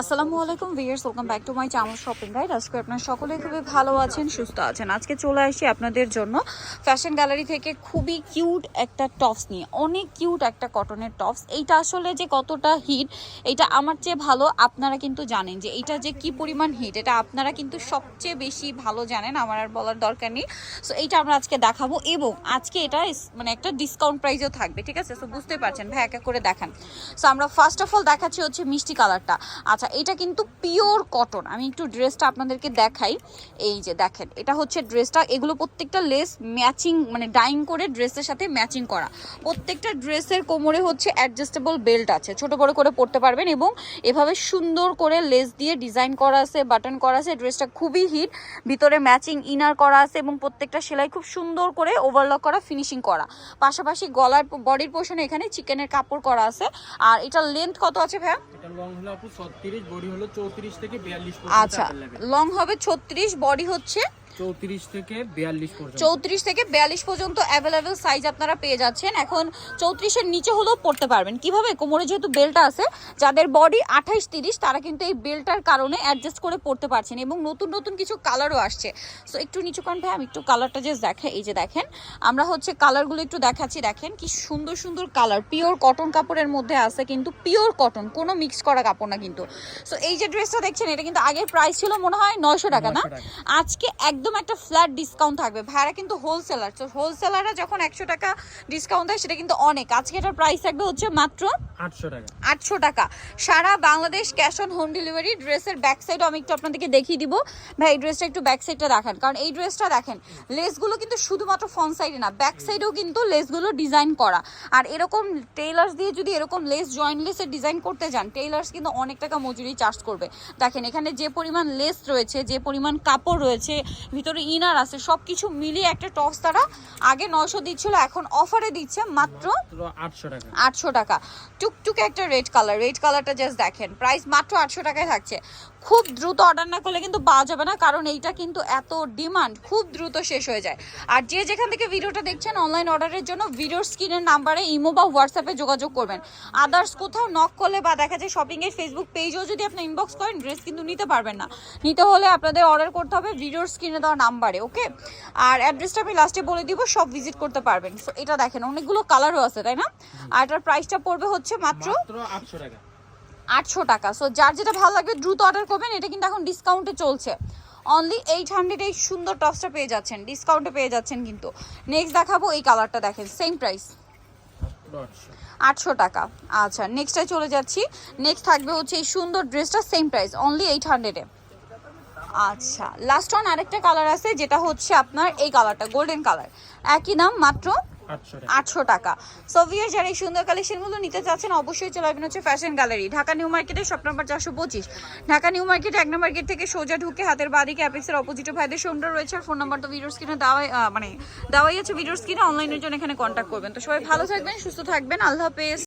আসসালামু আলাইকুম viewers welcome back to my channel shopping guide আজকে আপনারা সকলে খুবই ভালো আছেন, সুস্থ আছেন। আজকে চলে আসি আপনাদের জন্য ফ্যাশন গ্যালারি থেকে খুবই কিউট একটা টপস নিয়ে। অনেক কিউট একটা কটনের টপস এইটা আসলে যে কতটা হিট এটা আমার চেয়ে ভালো, আপনারা কিন্তু জানেন যে এটা যে কি পরিমাণ হিট এটা আপনারা কিন্তু সবচেয়ে বেশি ভালো জানেন, আমার আর বলার দরকার নেই। সো এইটা আমরা আজকে দেখাবো এবং আজকে এটা মানে একটা ডিসকাউন্ট প্রাইসেও থাকবে, ঠিক আছে? সো বুঝতে পারছেন, ভাই, এক এক করে দেখান। সো আমরা ফার্স্ট অফ অল দেখাচ্ছি হচ্ছে মিষ্টি কালারটা আচ্ছা এটা কিন্তু পিওর কটন। আমি একটু ড্রেসটা আপনাদেরকে দেখাই। এই যে দেখেন, এটা হচ্ছে ড্রেসটা। এগুলো প্রত্যেকটা লেস ম্যাচিং মানে ডাইং করে ড্রেসের সাথে ম্যাচিং করা। প্রত্যেকটা ড্রেসের কোমরে হচ্ছে অ্যাডজাস্টেবল বেল্ট আছে। ছোট বড় করে পরতে পারবেন এবং এভাবে সুন্দর করে লেস দিয়ে ডিজাইন করা আছে, বাটন করা আছে। ড্রেসটা খুবই হিট। ভিতরে ম্যাচিং ইনার করা আছে এবং প্রত্যেকটা সেলাই খুব সুন্দর করে ওভারলক করা ফিনিশিং করা। পাশাপাশি গলার বডির পোর্শনে এখানে চিকেনের কাপড় করা আছে। আর এটার লেন্থ কত আছে এটা লং হলো আপু 36 বডি হলো 34 থেকে 42 আচ্ছা লং হবে ছত্রিশ বডি হচ্ছে 34 থেকে 42 পর্যন্ত। চৌত্রিশ থেকে বিয়াল্লিশ পর্যন্ত অ্যাভেলেবেল সাইজ আপনারা পেয়ে যাচ্ছেন। এখন চৌত্রিশের নিচে হলেও পড়তে পারবেন। কীভাবে? কোমরে যেহেতু বেল্টটা আছে যাদের বডি আঠাইশ তিরিশ তারা কিন্তু এই বেল্টটার কারণে অ্যাডজাস্ট করে পড়তে পারছেন এবং নতুন নতুন কিছু কালারও আসছে। সো একটু নিচু কারণ ভাই আমি একটু কালারটা জাস্ট দেখে এই যে দেখেন। আমরা হচ্ছে কালারগুলো একটু দেখাচ্ছি দেখেন কি সুন্দর সুন্দর কালার পিওর কটন কাপড়ের মধ্যে আছে কিন্তু পিওর কটন কোনো মিক্স করা কাপড় না কিন্তু। সো এই যে ড্রেসটা দেখছেন এটা কিন্তু আগের প্রাইস ছিল মনে হয় নয়শো টাকা না? আজকে একদম একটা ফ্ল্যাট ডিসকাউন্ট থাকবে। ভাইরা কিন্তু হোলসেলার তো হোলসেলাররা যখন একশো টাকা ডিসকাউন্ট দেয় সেটা কিন্তু অনেক। আজকে এটার প্রাইস থাকবে হচ্ছে মাত্র 800 টাকা। আটশো টাকা। সারা Bangladesh cash on home delivery ড্রেসের ব্যাক সাইডও আমি একটু আপনাদেরকে দেখিয়ে দিব। ভাই এই ড্রেসটা একটু ব্যাক সাইডটা দেখান। কারণ এই ড্রেসটা দেখেন লেসগুলো কিন্তু শুধুমাত্র ফ্রন্ট সাইডে না ব্যাক সাইডেও কিন্তু লেসগুলো ডিজাইন করা। আর এরকম টেইলার্স দিয়ে যদি এরকম লেস জয়েন্ট লেসের ডিজাইন করতে যান টেইলার্স কিন্তু অনেক টাকা মজুরি চার্জ করবে। দেখেন এখানে যে পরিমাণ লেস রয়েছে যে পরিমাণ কাপড় রয়েছে ভিতরে ইনার আছে। সব কিছু মিলিয়ে একটা টপস তারা আগে নয়শো দিচ্ছিল এখন অফারে দিচ্ছে মাত্র 800 টাকা। আটশো টাকা। টুকটুকে একটা রেড কালার রেড কালারটা জাস্ট দেখেন প্রাইস মাত্র আটশো টাকায় থাকছে। খুব দ্রুত অর্ডার না করলে কিন্তু পাওয়া যাবে না কারণ এইটা কিন্তু এত ডিমান্ড খুব দ্রুত শেষ হয়ে যায়। আর যে যেখান থেকে ভিডিওটা দেখছেন অনলাইন অর্ডারের জন্য ভিডিওর স্ক্রিনের নাম্বারে ইমো বা হোয়াটসঅ্যাপে যোগাযোগ করবেন। আদার্স কোথাও নক করলে বা দেখা যায় শপিংয়ের ফেসবুক পেজেও যদি আপনি ইনবক্স করেন ড্রেস কিন্তু নিতে পারবেন না। নিতে হলে আপনাদের অর্ডার করতে হবে ভিডিওর স্ক্রিনে দেওয়া নাম্বারে ওকে? আর অ্যাড্রেসটা আমি লাস্টে বলে দিব সব ভিজিট করতে পারবেন। সো এটা দেখেন অনেকগুলো কালারও আছে তাই না? আর এটার প্রাইসটা পড়বে হচ্ছে মাত্র আটশো টাকা। আটশো টাকা। সো যার যেটা ভালো লাগবে দ্রুত অর্ডার করবেন। এটা কিন্তু এখন ডিসকাউন্টে চলছে। অনলি এইট হান্ড্রেড এই সুন্দর টপসটা পেয়ে যাচ্ছেন। ডিসকাউন্টে পেয়ে যাচ্ছেন কিন্তু। নেক্সট দেখাবো এই কালারটা দেখেন সেম প্রাইস আটশো। টাকা। আচ্ছা নেক্সটে চলে যাচ্ছি। নেক্সট থাকবে হচ্ছে এই সুন্দর ড্রেসটা সেম প্রাইস অনলি এইট হান্ড্রেডে আচ্ছা লাস্ট ওয়ান আরেকটা কালার আছে যেটা হচ্ছে আপনার এই কালারটা গোল্ডেন কালার একই দাম মাত্র আটশো টাকা। সো ভিয়ার যারা এই সুন্দর কালেকশনগুলো নিতে চাচ্ছেন অবশ্যই চলে আসবেন হচ্ছে fashion gallery Dhaka new market shop number চারশো পঁচিশ। ঢাকা নিউ মার্কেট এক নম্বর গেট থেকে সোজা ঢুকে হাতের বাদিকে অ্যাপেক্সের অপোজিটে ভাইদের শোরুমটা রয়েছে আর ফোন নাম্বার তো ভিডিওর স্ক্রিনে দেওয়াই মানে দেওয়াই আছে ভিডিওর স্ক্রিনে অনলাইনের জন্য এখানে কন্ট্যাক্ট করবেন। তো সবাই ভালো থাকবেন সুস্থ থাকবেন আল্লাহ হাফেজ।